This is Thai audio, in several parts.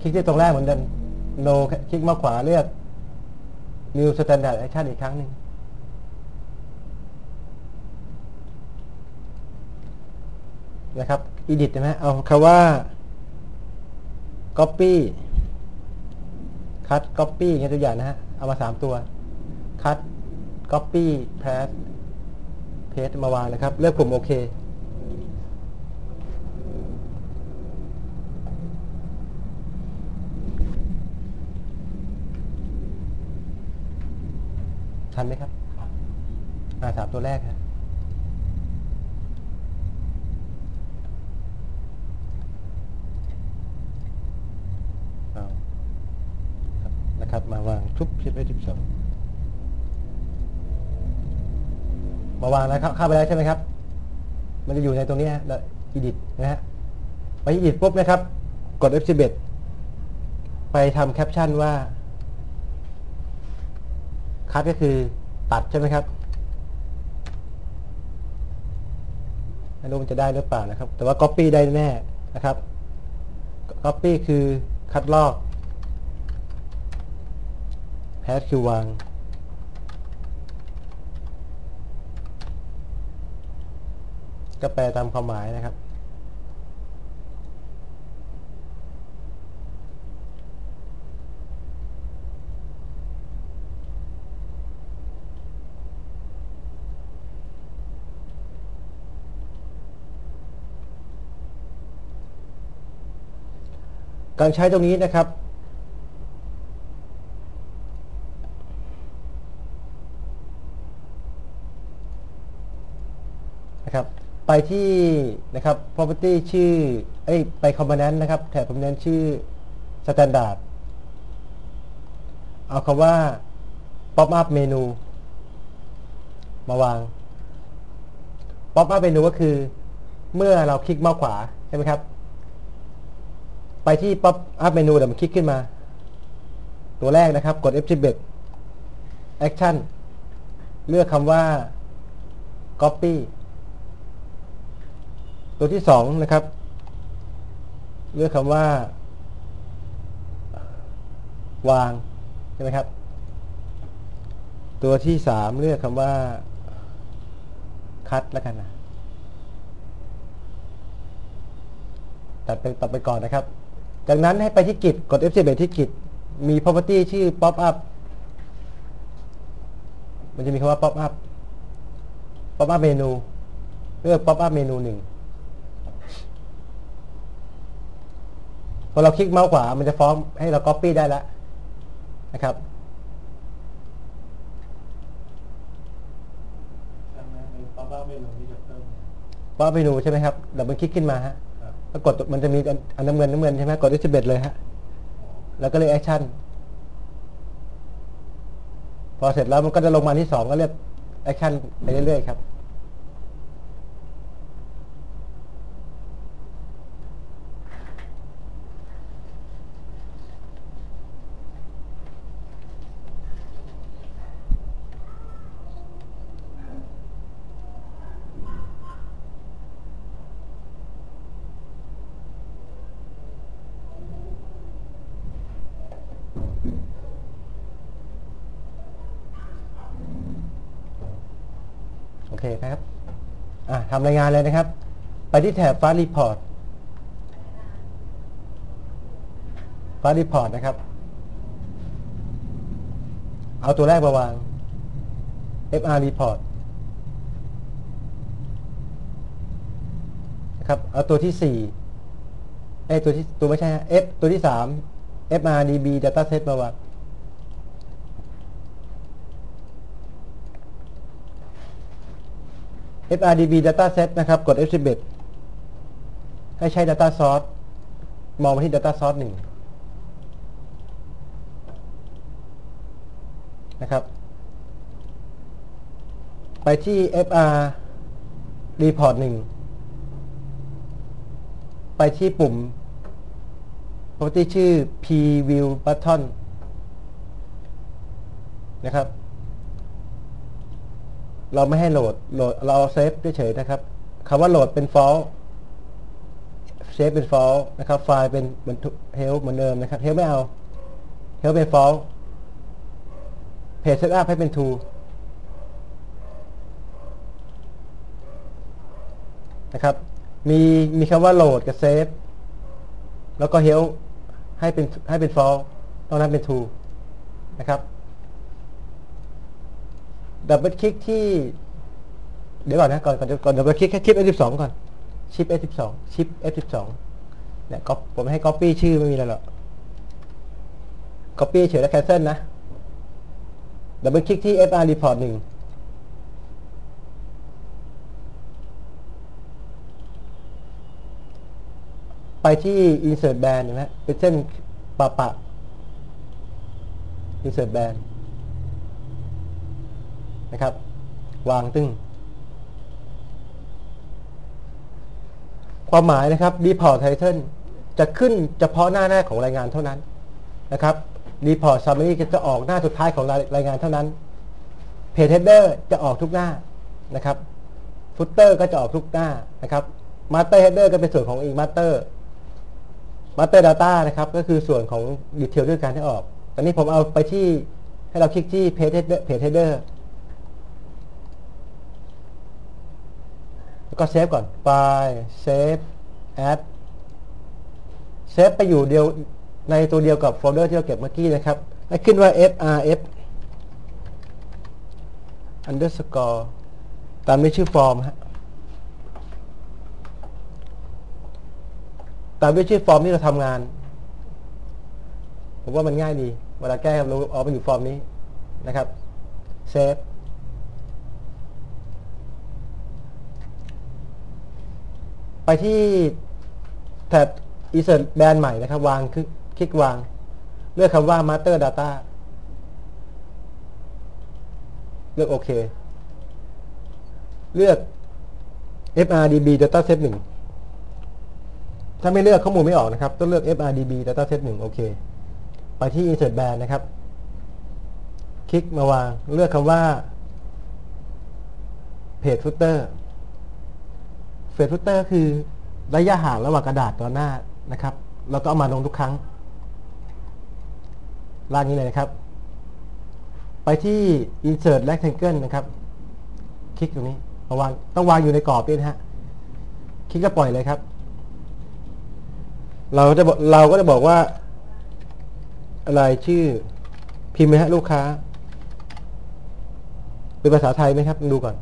คลิกที่ตรงแรกเหมือนเดิม no คลิกมาขวาเลือก new standard action อีกครั้งหนึ่งนะครับ edit นะฮะเอาคำว่า copy cut copy ง่างเงี้ยตัวอย่างนะฮะ เอามาสามตัว cut copy paste paste มาวางนะครับ เลือกปุ่มโอเค ทันไหมครับอ่าสามตัวแรกครับเอาครับนะครับมาวางทุบชิปไว้สิบสองมาวางแล้วครับเข้าไปแล้วใช่ไหมครับ มันจะอยู่ในตรงนี้ฮะแล้วอีดิทนะฮะไปอีดิทปุ๊บนะครับ กด F11 ไปทำแคปชั่นว่า คัดก็คือตัดใช่ไหมครับไม่รู้มันจะได้หรือเปล่านะครับ แต่ว่า Copy ได้แน่นะครับ Copy คือคัดลอกแพสคือวาง ก็แปลตามความหมายนะครับ การใช้ตรงนี้นะครับ นะครับ ไปที่นะครับ property ชื่อเอ้ยไป component นะครับ แถบ component ชื่อ standard เอาคำว่า pop up menu มาวาง pop up menu ก็คือ เมื่อเราคลิกเมาส์ขวา ใช่ไหมครับ ไปที่ pop up menu เดี๋ยวมันคลิกขึ้นมา ตัวแรกนะครับ กด F11 action เลือกคำว่า copy ตัวที่สองนะครับ เลือกคำว่า วาง ใช่ไหมครับ ตัวที่สามเลือกคำว่า คัดแล้วกันนะตัดไปตัดไปก่อนนะครับ จากนั้นให้ไปที่กิจกด F11 ที่กิจมี property ชื่อ pop up มันจะมีคำว่า pop up pop up menu เลือก pop up menu หนึ่งพอเราคลิกเมาส์ขวา มันจะฟ้องให้เรา copy ได้แล้วนะครับทำไมในป๊อปอัพเมนูที่จะเพิ่มเนี่ย pop up menu ใช่ไหมครับดับเบิลคลิกขึ้นมาฮะ ครับแล้วกดมันจะมีอันน้ำเงินน้ำเงินใช่ไหมกด F11 เลยฮะ แล้วก็เลือกแอคชั่น พอเสร็จแล้วมันก็จะลงมาที่สองก็เลือกแอคชั่นไปเรื่อยๆครับ โอเคครับอะทำรายงานเลยนะครับ ไปที่แถบ Fast Report Fast Report นะครับ เอาตัวแรกมาวาง FR Report นะครับ เอาตัวที่สี่เอ้ตัวที่ตัวไม่ใช่ฮะ F ตัวที่สาม FRDB Dataset มาวาง FRDB Dataset นะครับ กด F11 ให้ใช้ Data Source มองไปที่ Data Source หนึ่งนะครับ ไปที่ FR Report หนึ่งไปที่ปุ่ม property ชื่อ Preview Button นะครับ เราไม่ให้โหลดโหลดเราเซฟเฉยๆนะครับคำว่าโหลดเป็น false 4 save เป็น false นะครับไฟล์เป็นเหมือน help เหมือนเดิมนะครับ help ไม่เอา help เป็น false page setup ให้เป็น true นะครับ มีมีคำว่า load กับ save แล้วก็ help ให้เป็นให้เป็น false ตอนนั้นเป็น true นะครับ ดับเบิลคลิกที่ เดี๋ยวก่อนนะ ก่อนก่อนก่อนดับเบิลคลิกแค่ชิป F12 ก่อน ชิป F12 ชิป F12 เนี่ยก็ผมให้ copy ชื่อไม่มีอะไรหรอก copy เฉยแล้ว cancel นะ ดับเบิลคลิกที่ FR report 1 ไปที่ insert band เห็นไหมเป็นเส้นปะปะ insert band นะครับ วางตึ้ง ความหมายนะครับ report title จะขึ้นเฉพาะหน้าแรกของรายงานเท่านั้นนะครับ report summary จะออกหน้าสุดท้ายของรายรายงานเท่านั้น page header จะออกทุกหน้านะครับ footer ก็จะออกทุกหน้านะครับ master header ก็เป็นส่วนของอีก master master data นะครับ ก็คือส่วนของดีเทลด้วยการที่ออก ตอนนี้ผมเอาไปที่ให้เราคลิกที่ page header page header แล้วก็เซฟก่อนไฟล์เซฟ add เซฟไปอยู่เดียวในตัวเดียวกับโฟลเดอร์ที่เราเก็บเมื่อกี้นะครับ ให้ขึ้นว่า frf underscore ตามด้วยชื่อฟอร์มฮะ ตามด้วยชื่อฟอร์มที่เราทำงาน ผมว่ามันง่ายดี เวลาแก้รู้อ๋อมันอยู่ฟอร์มนี้นะครับเซฟไปที่แท็บ insert band ใหม่นะครับ วางคลิกคลิกวาง เลือกคำว่า master data เลือกโอเค เลือก frdb dataset 1 ถ้าไม่เลือกข้อมูลไม่ออกนะครับ ต้องเลือก frdb dataset 1 โอเค ไปที่ insert band นะครับ คลิกมาวาง เลือกคำว่า page footer เฟซฟุตเตอร์คือระยะห่างระหว่างกระดาษต่อหน้านะครับ แล้วก็เอามาลงทุกครั้ง ลากนี้เลยนะครับ ไปที่ insert rectangle นะครับ คลิกตรงนี้มาวางต้องวางอยู่ในกรอบด้วยนะฮะ คลิกก็ปล่อยเลยครับ เราจะบอกเราก็จะบอกว่า อะไรชื่อ พิมพ์ไหมฮะลูกค้า เป็นภาษาไทยไหมครับ ดูก่อน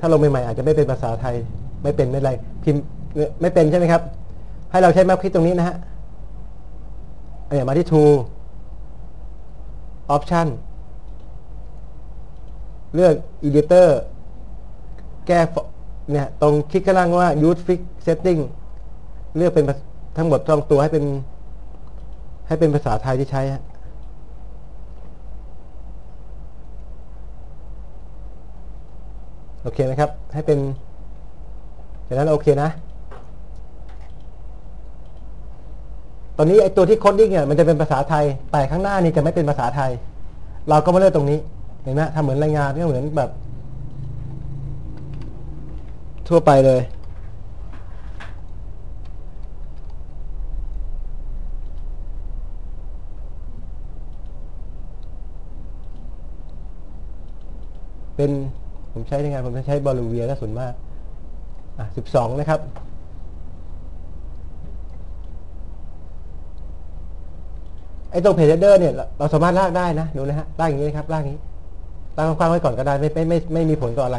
ถ้าลงใหม่ๆอาจจะไม่เป็นภาษาไทย ไม่เป็นไม่เป็นไร พิมพ์ไม่เป็นใช่ไหมครับ ให้เราใช้แมปคลิกตรงนี้นะฮะอันนี้มาที่ tool option เลือก editor แก้เนี่ยตรงคลิกข้างล่างว่า use fix setting เลือกเป็นทั้งหมดทั้งตัวให้เป็น ให้เป็นภาษาไทยที่ใช้ฮะโอเคไหมครับ ให้เป็นอย่างนั้นโอเคนะ ตอนนี้ไอตัวที่ coding เนี่ยมันจะเป็นภาษาไทย แต่ข้างหน้านี่จะไม่เป็นภาษาไทย เราก็มาเลือกตรงนี้ เห็นไหมทำเหมือนรายงานก็เหมือนแบบ ทั่วไปเลย เป็นผม ใช้ในงานผมจะใช้บอลูเวียกระสุนมาก อะสิบสองนะครับ ไอ้ตรงเพจเดอร์เนี่ย เราสามารถลากได้นะ ดูนะฮะ ลากอย่างนี้นะครับ ลากนี้ตั้งกว้างไว้ก่อนก็ได้ ไม่ไม่ไม่ไม่มีผลต่ออะไร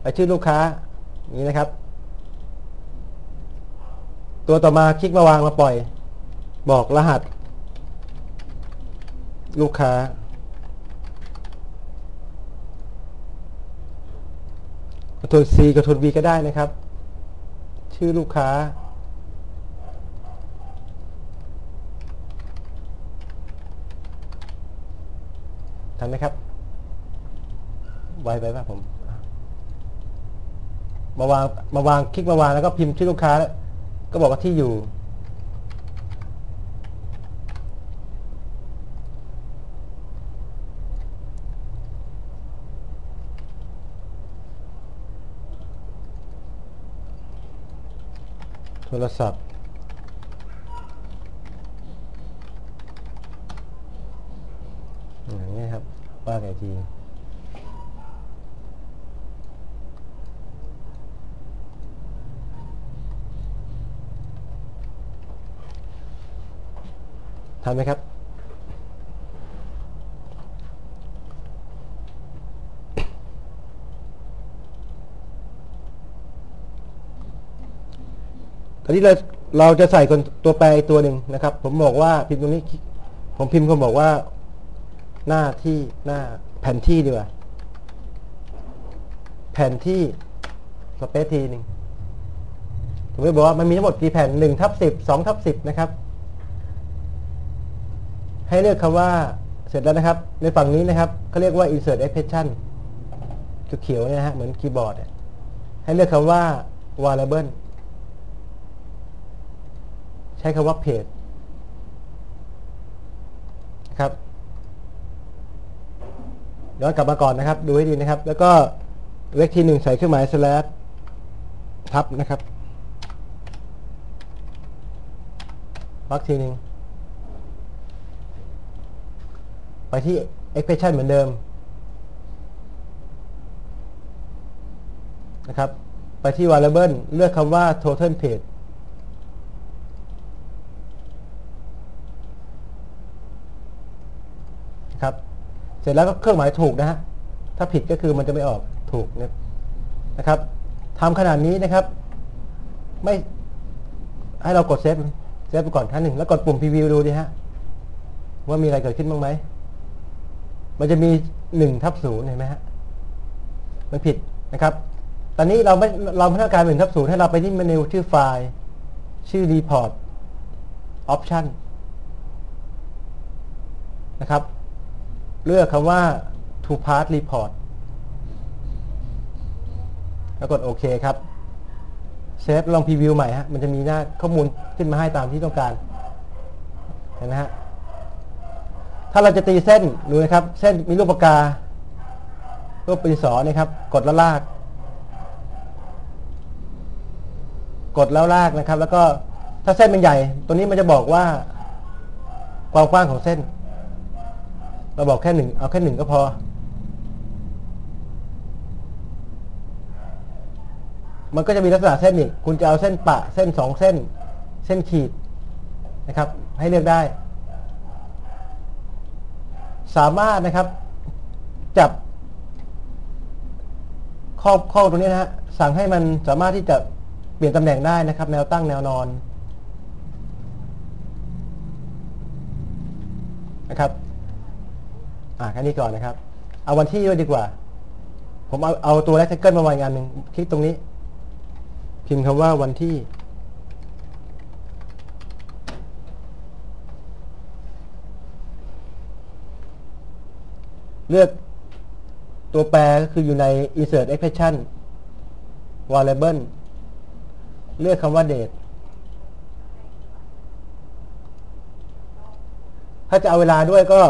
ไปชื่อลูกค้า อย่างนี้นะครับ ตัวต่อมาคลิกมาวางมาปล่อย บอกรหัส ลูกค้า กระทุน C กระทุน V ก็ได้นะครับ ชื่อลูกค้า ทันไหมครับ ไวไปป่ะผม มาวาง มาวาง คลิกมาวางแล้วก็พิมพ์ชื่อลูกค้า ก็บอกว่าที่อยู่ โทรศัพท์อย่างนี้ครับว่าไงทีทำไหมครับ อนนี้เราเราจะใส่ตัวแปรอีกตัวหนึ่งนะครับ ผมบอกว่าพิมพ์ตรงนี้ ผมพิมพ์คนบอกว่า หน้าที่หน้าแผนที่ดีกว่าแผนที่สเปซทีหนึ่งผมจะบอกว่ามันมีทั้งหมดกี่แผ่นหนึ่งทับสิบสองทับสิบนะครับ ให้เลือกคำว่าเสร็จแล้วนะครับ ในฝั่งนี้นะครับเขาเรียกว่า insert expression เขียวๆเนี่ยนะฮะเหมือนคีย์บอร์ดเนี่ยให้เลือกคำว่า variable ใช้คำว่า page ครับย้อนกลับมาก่อนนะครับ ดูให้ดีนะครับ แล้วก็เลขที่หนึ่งใส่เครื่องหมาย slash ทับนะครับวักทีหนึ่งไปที่ expression เหมือนเดิมนะครับ ไปที่ variable เลือกคำว่า total page นะครับ เส ร็จแล้วก็เครื่องหมายถูกนะฮะถ้าผิดก็คือมันจะไม่ออกถูกนะนะครับทำขนาดนี้นะครับ ไม่ให้เรากดเซฟเซฟไปก่อนครั้งหนึ่งแล้วกดปุ่ม preview ดูดิฮะว่ามีอะไรเกิดขึ้นบ้างไหมมันจะมีหนึ่งทับศูนย์เห็นไหมฮะมันผิดนะครับ ตอนนี้เราไม่เราไม่ต้องการหนึ่งทับศูนย์ให้เราไปที่เมนูชื่อไฟล์ ชื่อ report option นะครับ เลือกคำว่า to part report แล้วกดโอเคครับเซฟลองพรีวิวใหม่ฮะมันจะมีหน้าข้อมูลขึ้นมาให้ตามที่ต้องการ เห็นไหมฮะ ถ้าเราจะตีเส้นดูนะครับ เส้นมีรูปปากการูปปีศรนะครับ กดแล้วลาก กดแล้วลากนะครับ แล้วก็ถ้าเส้นมันใหญ่ ตัวนี้มันจะบอกว่า ความกว้างของเส้น เราบอกแค่หนึ่งเอาแค่หนึ่งก็พอ มันก็จะมีลักษณะเส้นอีกคุณจะเอาเส้นปะเส้นสองเส้น เส้นขีดนะครับ ให้เลือกได้ สามารถนะครับ จับข้อข้อตรงนี้นะฮะสั่งให้มันสามารถที่จะเปลี่ยนตำแหน่งได้นะครับ แนวตั้งแนวนอนนะครับ อ่าแค่นี้ก่อนนะครับ เอาวันที่ด้วยดีกว่า ผมเอาเอาตัวแรกเกิลมาวางอีกอันหนึ่งคลิกตรงนี้ พิมพ์คำว่าวันที่ เลือกตัวแปรก็คืออยู่ใน insert expression variable เลือกคำว่า date ถ้าจะเอาเวลาด้วยก็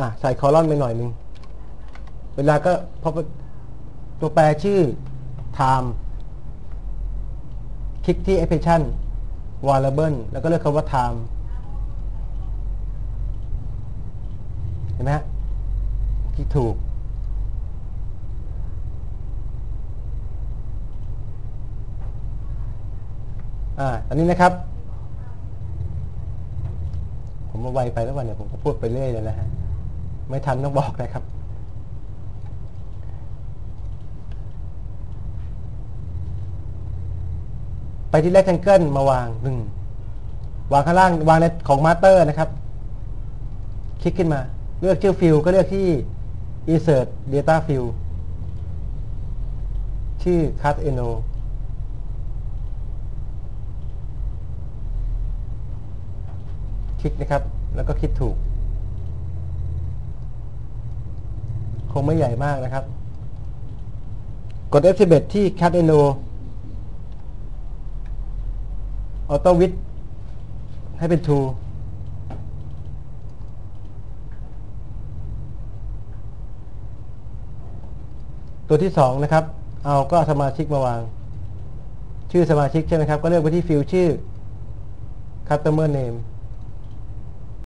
อะใส่คอลัมน์ไปหน่อยหนึ่ง เวลาก็พอตัวแปรชื่อ time คลิกที่ expression variable แล้วก็เลือกคำว่า time เห็นไหมฮะคลิกถูก อ่า อันนี้นะครับ ผมมาไวไปแล้ววันเนี่ยผมก็พูดไปเรื่อยเลยนะฮะ ไม่ทันต้องบอกนะครับ ไปที่ rectangle มาวางหนึ่งวางข้างล่างวางในของมาสเตอร์นะครับ คลิกขึ้นมา เลือกชื่อฟิลก็เลือกที่ insert data field ชื่อ cut eno คลิกนะครับ แล้วก็คลิกถูก คงไม่ใหญ่มากนะครับ กด F11 ที่ cut eno ออโต้วิดให้เป็น true ตัวที่สองนะครับ เอาก็สมาชิกมาวาง ชื่อสมาชิกใช่ไหมครับ ก็เลือกไปที่ฟิลชื่อ customer name